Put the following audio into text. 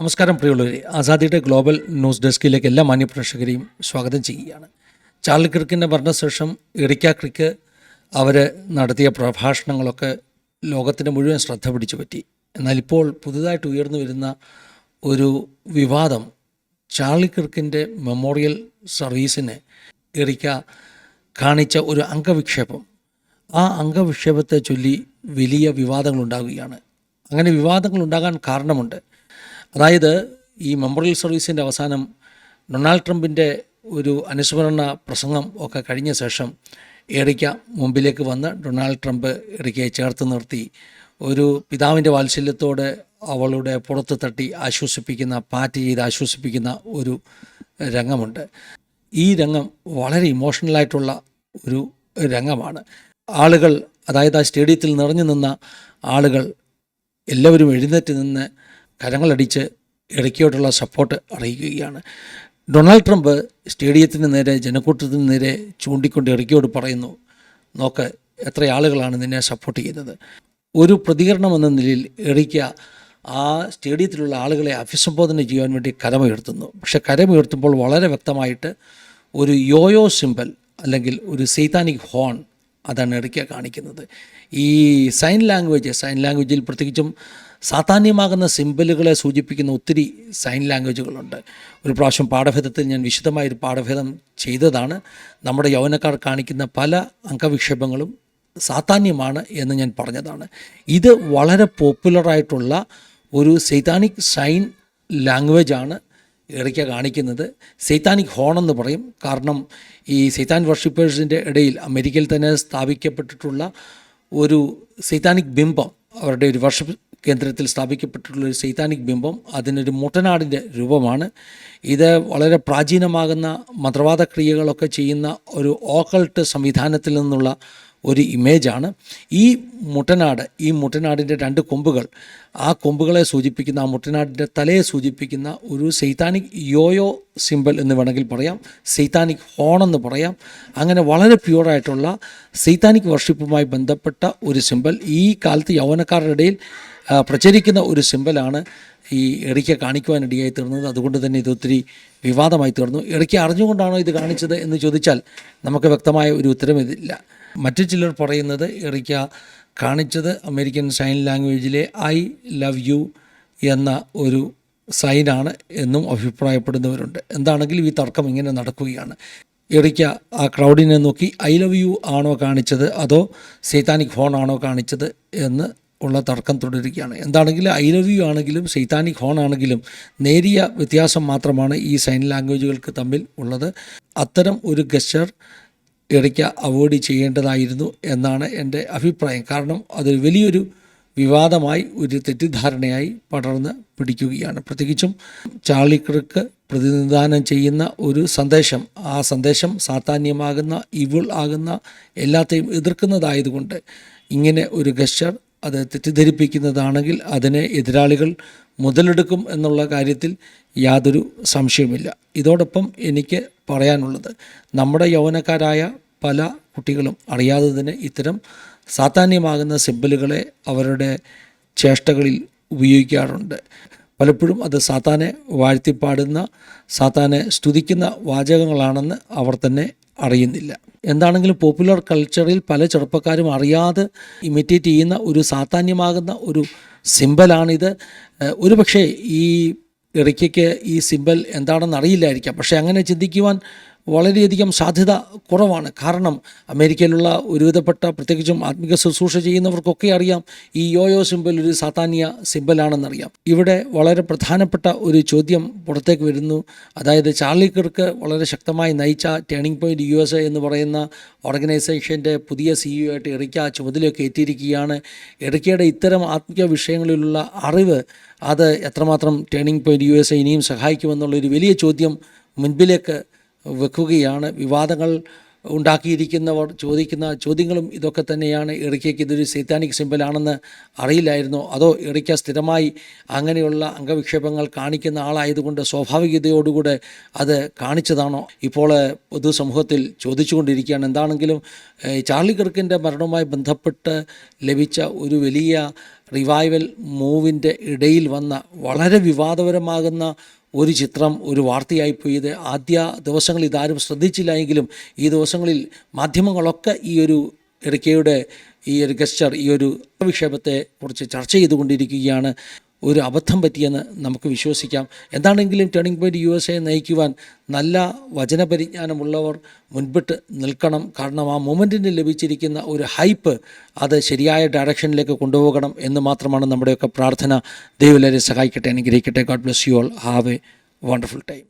നമസ്കാരം പ്രിയമുള്ളവരെ. ആസാദിയുടെ global news ഡെസ്കിലേക്ക് എല്ലാ മാന്യപ്രേക്ഷകരെയും സ്വാഗതം ചെയ്യുകയാണ്. ചാർലി ക്രിക്കിന്റെ മരണശേഷം എറിക്ക ക്രിക്ക് അവർ നടത്തിയ പ്രഭാഷണങ്ങളൊക്കെ ലോകത്തിന്റെ മുഴുവൻ ശ്രദ്ധ പിടിച്ചു പറ്റി. എന്നാൽ ഇപ്പോൾ പുതുതായിട്ട് ഉയർന്നു വരുന്ന ഒരു വിവാദം ചാർലി ക്രിക്കിന്റെ മെമ്മോറിയൽ സർവീസിന് എറിക്ക കാണിച്ച ഒരു അംഗവിക്ഷേപം. ആ അംഗവിക്ഷേപത്തെ ചൊല്ലി വലിയ വിവാദങ്ങളുണ്ടാകുകയാണ്. അങ്ങനെ വിവാദങ്ങൾ ഉണ്ടാകാൻ കാരണമുണ്ട്. അതായത് ഈ മെമ്മോറിയൽ സർവീസിന്റെ അവസാനം ഡൊണാൾഡ് ട്രംപിന്റെ ഒരു അനുസ്മരണ പ്രസംഗം ഒക്കെ കഴിഞ്ഞ ശേഷം എറിക്ക മുമ്പിലേക്ക് വന്ന് ഡൊണാൾഡ് ട്രംപ് എറിക്കയെ ചേർത്ത് നിർത്തി. ഒരു പിതാവിന്റെ വാത്സല്യത്തോടെ അവളുടെ പുറത്ത് തട്ടി ആശ്വസിപ്പിക്കുന്ന പാറ്റ് ചെയ്ത് ആശ്വസിപ്പിക്കുന്ന ഒരു രംഗമുണ്ട്. ഈ രംഗം വളരെ ഇമോഷണലായിട്ടുള്ള ഒരു രംഗമാണ്. ആളുകൾ അതായത് ആ സ്റ്റേഡിയത്തിൽ നിറഞ്ഞു നിന്ന ആളുകൾ എല്ലാവരും എഴുന്നേറ്റ് നിന്ന് കരങ്ങളടിച്ച് ഇടയ്ക്കോട്ടുള്ള സപ്പോർട്ട് അറിയിക്കുകയാണ്. ഡൊണാൾഡ് ട്രംപ് സ്റ്റേഡിയത്തിന് നേരെ ജനക്കൂട്ടത്തിന് നേരെ ചൂണ്ടിക്കൊണ്ട് ഇടയ്ക്കോട് പറയുന്നു നോക്ക് എത്ര ആളുകളാണ് നിന്നെ സപ്പോർട്ട് ചെയ്യുന്നത്? ഒരു പ്രതികരണം എന്ന നിലയിൽ എറിക്ക ആ സ്റ്റേഡിയത്തിലുള്ള ആളുകളെ അഭിസംബോധന ചെയ്യാൻ വേണ്ടി കരമുയർത്തുന്നു. പക്ഷെ കരമുയർത്തുമ്പോൾ വളരെ വ്യക്തമായിട്ട് ഒരു യോയോ സിമ്പൽ അല്ലെങ്കിൽ ഒരു സൈതാനിക് ഹോൺ അതാണ് ഇടയ്ക്ക് കാണിക്കുന്നത്. ഈ സൈൻ ലാംഗ്വേജ് സൈൻ ലാംഗ്വേജിൽ പ്രത്യേകിച്ചും സാധാന്യമാകുന്ന സിമ്പിളുകളെ സൂചിപ്പിക്കുന്ന ഒത്തിരി സൈൻ ലാംഗ്വേജുകളുണ്ട് ഒരു പ്രാവശ്യം പാഠഭേദത്തിൽ ഞാൻ വിശദമായൊരു പാഠഭേദം ചെയ്തതാണ്. നമ്മുടെ യൗവനക്കാർ കാണിക്കുന്ന പല അംഗവിക്ഷേപങ്ങളും സാധാന്യമാണ് എന്ന് ഞാൻ പറഞ്ഞതാണ്. ഇത് വളരെ പോപ്പുലറായിട്ടുള്ള ഒരു സൈതാനിക് സൈൻ ലാംഗ്വേജാണ് ഇടയ്ക്ക് കാണിക്കുന്നത് സൈത്താനിക് ഹോൺ എന്ന് പറയും. കാരണം ഈ സൈത്താൻ വർഷിപ്പേഴ്സിന്റെ ഇടയിൽ അമേരിക്കയിൽ തന്നെ സ്ഥാപിക്കപ്പെട്ടിട്ടുള്ള ഒരു സൈത്താനിക് ബിംബം അവരുടെ ഒരു വർഷിപ്പ് കേന്ദ്രത്തിൽ സ്ഥാപിക്കപ്പെട്ടിട്ടുള്ള ഒരു സൈത്താനിക് ബിംബം അതിനൊരു മുട്ടനാടിന്റെ രൂപമാണ്. ഇത് വളരെ പ്രാചീനമാകുന്ന മന്ത്രവാദ ക്രിയകളൊക്കെ ചെയ്യുന്ന ഒരു ഓക്കൾട്ട് സംവിധാനത്തിൽ നിന്നുള്ള ഒരു ഇമേജാണ് ഈ മുട്ടനാട് ഈ മുട്ടനാടിന്റെ രണ്ട് കൊമ്പുകൾ ആ കൊമ്പുകളെ സൂചിപ്പിക്കുന്ന ആ മുട്ടനാടിന്റെ തലയെ സൂചിപ്പിക്കുന്ന ഒരു സൈത്താനിക് യോയോ സിമ്പൽ എന്ന് വേണമെങ്കിൽ പറയാം സൈത്താനിക് ഹോൺ എന്ന് പറയാം. അങ്ങനെ വളരെ പ്യുവറായിട്ടുള്ള സൈത്താനിക് വർഷിപ്പുമായി ബന്ധപ്പെട്ട ഒരു സിമ്പൽ ഈ കാലത്ത് യൗവനക്കാരുടെ ഇടയിൽ പ്രചരിക്കുന്ന ഒരു സിമ്പലാണ് ഈ എറിക്ക കാണിക്കുവാനിടയായി തീർന്നത്. അതുകൊണ്ട് തന്നെ ഇത് ഒത്തിരി വിവാദമായി തീർന്നു. എറിക്ക അറിഞ്ഞുകൊണ്ടാണോ ഇത് കാണിച്ചത് എന്ന് ചോദിച്ചാൽ നമുക്ക് വ്യക്തമായ ഒരു ഉത്തരം ഇതില്ല. മറ്റു ചിലർ പറയുന്നത് എറിക്ക കാണിച്ചത് അമേരിക്കൻ സൈൻ ലാംഗ്വേജിലെ ഐ ലവ് യു എന്ന ഒരു സൈനാണ് എന്നും അഭിപ്രായപ്പെടുന്നവരുണ്ട്. എന്താണെങ്കിലും ഈ തർക്കം ഇങ്ങനെ നടക്കുകയാണ്. എറിക്ക ആ ക്രൗഡിനെ നോക്കി ഐ ലവ് യു ആണോ കാണിച്ചത് അതോ സൈതാനിക് ഫോൺ ആണോ കാണിച്ചത് എന്ന് ഉള്ള തർക്കം തുടരുകയാണ്. എന്താണെങ്കിലും ഐ ലവ് യു ആണെങ്കിലും സൈതാനിക് ഹോൺ ആണെങ്കിലും നേരിയ വ്യത്യാസം മാത്രമാണ് ഈ സൈൻ ലാംഗ്വേജുകൾക്ക് തമ്മിൽ ഉള്ളത്. അത്തരം ഒരു ഗസ്റ്റർ ഇടയ്ക്ക് അവോയ്ഡ് ചെയ്യേണ്ടതായിരുന്നു എന്നാണ് എന്റെ അഭിപ്രായം. കാരണം അതൊരു വലിയൊരു വിവാദമായി ഒരു തെറ്റിദ്ധാരണയായി പടർന്ന് പിടിക്കുകയാണ്. പ്രത്യേകിച്ചും ചാർലി പ്രതിനിധാനം ചെയ്യുന്ന ഒരു സന്ദേശം ആ സന്ദേശം സാധാന്യമാകുന്ന ഇവിൾ ആകുന്ന എല്ലാത്തെയും എതിർക്കുന്നതായതുകൊണ്ട് ഇങ്ങനെ ഒരു ഗസ്റ്റർ അത് തെറ്റിദ്ധരിപ്പിക്കുന്നതാണെങ്കിൽ അതിനെ എതിരാളികൾ മുതലെടുക്കും എന്നുള്ള കാര്യത്തിൽ യാതൊരു സംശയവുമില്ല. ഇതോടൊപ്പം എനിക്ക് പറയാനുള്ളത് നമ്മുടെ യൗവനക്കാരായ പല കുട്ടികളും അറിയാതെ തന്നെ ഇത്തരം സാധാന്യമാകുന്ന സിമ്പലുകളെ അവരുടെ ചേഷ്ടകളിൽ ഉപയോഗിക്കാറുണ്ട്. പലപ്പോഴും അത് സാത്താനെ വാഴ്ത്തിപ്പാടുന്ന സാത്താനെ സ്തുതിക്കുന്ന വാചകങ്ങളാണെന്ന് അവർ തന്നെ അറിയുന്നില്ല. എന്താണെങ്കിലും പോപ്പുലർ കൾച്ചറിൽ പല ചെറുപ്പക്കാരും അറിയാതെ ഇമിറ്റേറ്റ് ചെയ്യുന്ന ഒരു സാധാന്യമാകുന്ന ഒരു സിമ്പലാണിത്. ഒരു ഒരുപക്ഷേ ഈ ഇറയ്ക്കയ്ക്ക് ഈ സിമ്പൽ എന്താണെന്ന് അറിയില്ലായിരിക്കാം. പക്ഷേ അങ്ങനെ ചിന്തിക്കുവാൻ വളരെയധികം സാധ്യത കുറവാണ്. കാരണം അമേരിക്കയിലുള്ള ഒരുവിധപ്പെട്ട പ്രത്യേകിച്ചും ആത്മിക ശുശ്രൂഷ ചെയ്യുന്നവർക്കൊക്കെ അറിയാം ഈ യോയോ സിമ്പൽ ഒരു സാധാന്യ സിമ്പലാണെന്നറിയാം ഇവിടെ വളരെ പ്രധാനപ്പെട്ട ഒരു ചോദ്യം പുറത്തേക്ക് വരുന്നു. അതായത് ചാർലി കിർക്ക് വളരെ ശക്തമായി നയിച്ച ടേണിംഗ് പോയിന്റ് യു എസ് എന്ന് പറയുന്ന ഓർഗനൈസേഷന്റെ പുതിയ സിഇഒ ആയിട്ട് ഇറക്കിയ ചുമതലയൊക്കെ എത്തിയിരിക്കുകയാണ്. ഇടയ്ക്കയുടെ ഇത്തരം ആത്മീയ വിഷയങ്ങളിലുള്ള അറിവ് അത് എത്രമാത്രം ടേണിംഗ് പോയിന്റ് യു എസ് ഇനിയും സഹായിക്കുമെന്നുള്ളൊരു വലിയ ചോദ്യം മുൻപിലേക്ക് വെക്കുകയാണ്. വിവാദങ്ങൾ ഉണ്ടാക്കിയിരിക്കുന്നവർ ചോദിക്കുന്ന ചോദ്യങ്ങളും ഇതൊക്കെ തന്നെയാണ്. എറിക്കയ്ക്ക് ഇതൊരു സൈത്താനിക് സിമ്പലാണെന്ന് അറിയില്ലായിരുന്നോ. അതോ എറിക്ക സ്ഥിരമായി അങ്ങനെയുള്ള അംഗവിക്ഷേപങ്ങൾ കാണിക്കുന്ന ആളായതുകൊണ്ട് സ്വാഭാവികതയോടുകൂടെ അത് കാണിച്ചതാണോ? ഇപ്പോൾ പൊതുസമൂഹത്തിൽ ചോദിച്ചുകൊണ്ടിരിക്കുകയാണ്. എന്താണെങ്കിലും ചാർലി കിർക്കിന്റെ മരണവുമായി ബന്ധപ്പെട്ട് ലഭിച്ച ഒരു വലിയ റിവൈവൽ മൂവിന്റെ ഇടയിൽ വന്ന വളരെ വിവാദപരമാകുന്ന ഒരു ചിത്രം ഒരു വാർത്തയായിപ്പോയി ഇത് ആദ്യ ദിവസങ്ങളിൽ ഇതാരും ശ്രദ്ധിച്ചില്ല എങ്കിലും ഈ ദിവസങ്ങളിൽ മാധ്യമങ്ങളൊക്കെ ഈ ഒരു ഇടയ്ക്കയുടെ ഈ ഒരു ഗസ്റ്റർ ഈ ഒരു വിക്ഷേപത്തെ കുറിച്ച് ചർച്ച ചെയ്തുകൊണ്ടിരിക്കുകയാണ്. ഒരു അബദ്ധം പറ്റിയെന്ന് നമുക്ക് വിശ്വസിക്കാം. എന്താണെങ്കിലും turning point U S A നയിക്കുവാൻ നല്ല വചനപരിജ്ഞാനമുള്ളവർ മുൻപിട്ട് നിൽക്കണം. കാരണം ആ മൊമെന്റിന് ലഭിച്ചിരിക്കുന്ന ഒരു ഹൈപ്പ് അത് ശരിയായ ഡയറക്ഷനിലേക്ക് കൊണ്ടുപോകണം എന്ന് മാത്രമാണ് നമ്മുടെയൊക്കെ പ്രാർത്ഥന. ദൈവം എല്ലാവരെയും സഹായിക്കട്ടെ അനുഗ്രഹിക്കട്ടെ. God bless you all have a wonderful time